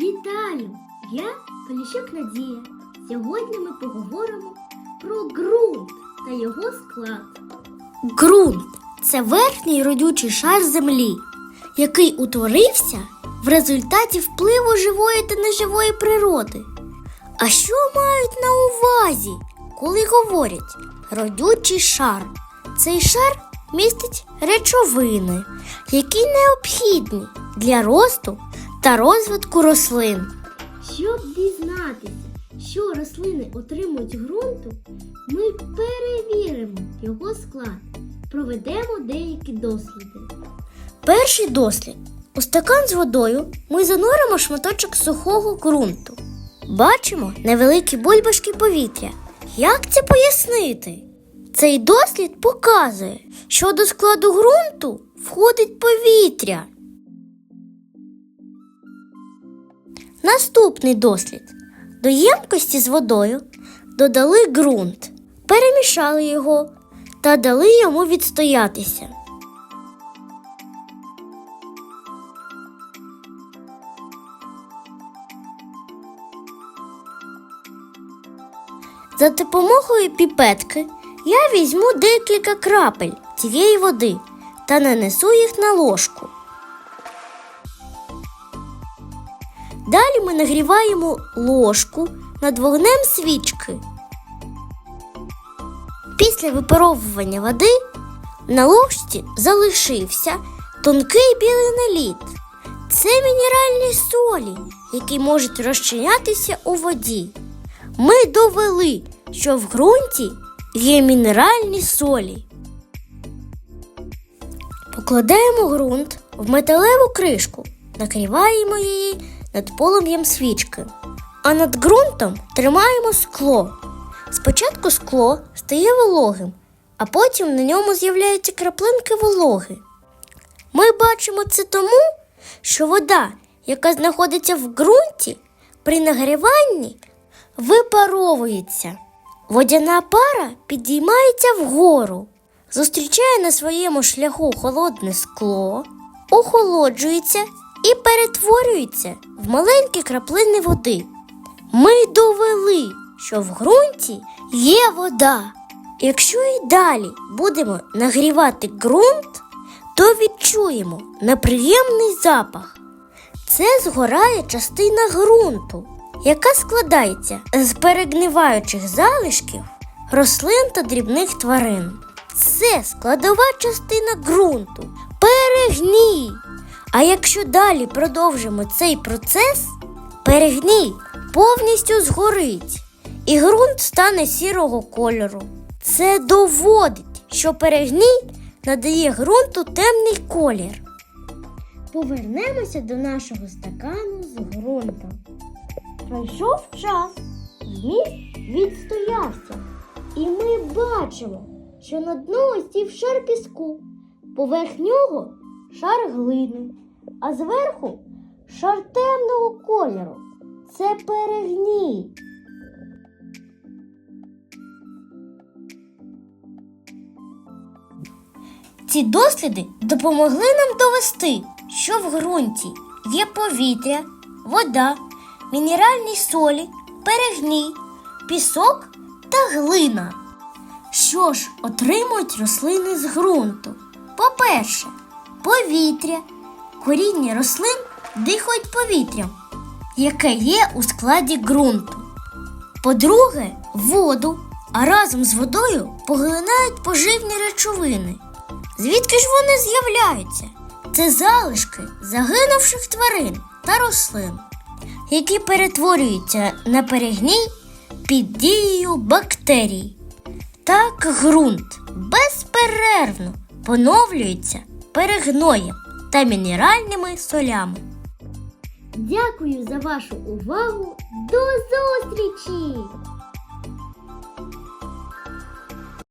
Вітаю! Я Поліщук Надія. Сьогодні ми поговоримо про ґрунт та його склад. Ґрунт це верхній родючий шар землі, який утворився в результаті впливу живої та неживої природи. А що мають на увазі, коли говорять родючий шар? Цей шар містить речовини, які необхідні для росту та розвитку рослин. Щоб дізнатися, що рослини отримують ґрунту, ми перевіримо його склад. Проведемо деякі досліди. Перший дослід. У стакан з водою ми зануримо шматочок сухого ґрунту. Бачимо невеликі бульбашки повітря. Як це пояснити? Цей дослід показує, що до складу ґрунту входить повітря. Наступний дослід. До ємкості з водою додали ґрунт, перемішали його та дали йому відстоятися. За допомогою піпетки я візьму декілька крапель цієї води та нанесу їх на ложку. Далі ми нагріваємо ложку над вогнем свічки. Після випаровування води на ложці залишився тонкий білий наліт. Це мінеральні солі, які можуть розчинятися у воді. Ми довели, що в ґрунті є мінеральні солі. Покладаємо ґрунт в металеву кришку, накриваємо її над полум'ям свічки, а над ґрунтом тримаємо скло. Спочатку скло стає вологим, а потім на ньому з'являються краплинки вологи. Ми бачимо це тому, що вода, яка знаходиться в ґрунті, при нагріванні випаровується. Водяна пара підіймається вгору, зустрічає на своєму шляху холодне скло, охолоджується і перетворюється в маленькі краплини води. Ми довели, що в ґрунті є вода. Якщо і далі будемо нагрівати ґрунт, то відчуємо неприємний запах. Це згорає частина ґрунту, яка складається з перегниваючих залишків рослин та дрібних тварин. Це складова частина ґрунту, перегній. А якщо далі продовжимо цей процес, перегній повністю згорить, і ґрунт стане сірого кольору. Це доводить, що перегній надає ґрунту темний колір. Повернемося до нашого стакану з ґрунтом. Пройшов час, зміст відстоявся, і ми бачимо, що на дно осів шар піску, поверх нього шар глини, а зверху шар темного кольору. Це перегній. Ці досліди допомогли нам довести, що в ґрунті є повітря, вода, мінеральні солі, перегній, пісок та глина. Що ж отримують рослини з ґрунту? По-перше, повітря. Коріння рослин дихають повітрям, яке є у складі ґрунту. По-друге, воду, а разом з водою поглинають поживні речовини. Звідки ж вони з'являються? Це залишки загинувших тварин та рослин, які перетворюються на перегній під дією бактерій. Так ґрунт безперервно поновлюється перегноєм та мінеральними солями. Дякую за вашу увагу. До зустрічі!